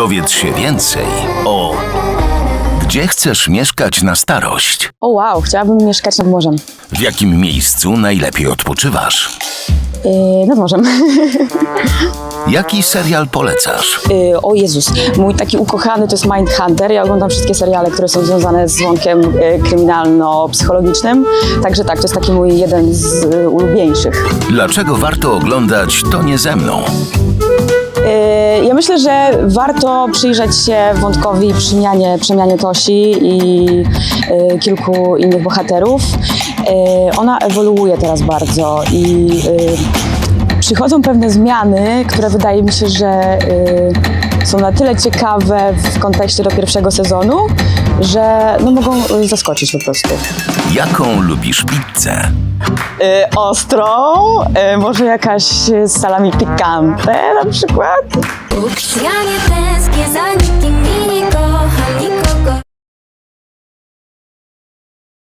Dowiedz się więcej o Gdzie chcesz mieszkać na starość? O wow, chciałabym mieszkać nad morzem. W jakim miejscu najlepiej odpoczywasz? Yy, nad morzem. Jaki serial polecasz? Yy, o Jezus, mój taki ukochany to jest Mindhunter. Ja oglądam wszystkie seriale, które są związane z wątkiem yy, kryminalno-psychologicznym. Także tak, to jest taki mój jeden z yy, ulubieńszych. Dlaczego warto oglądać To nie ze mną? Yy, Ja myślę, że warto przyjrzeć się wątkowi przemianie, przemianie Tosi i yy, kilku innych bohaterów. Yy, Ona ewoluuje teraz bardzo i przychodzą pewne zmiany, które wydaje mi się, że yy, są na tyle ciekawe w kontekście do pierwszego sezonu, że no, mogą zaskoczyć po prostu. Jaką lubisz pizzę? Yy, ostrą, yy, może jakaś z salami picante na przykład. Ja nie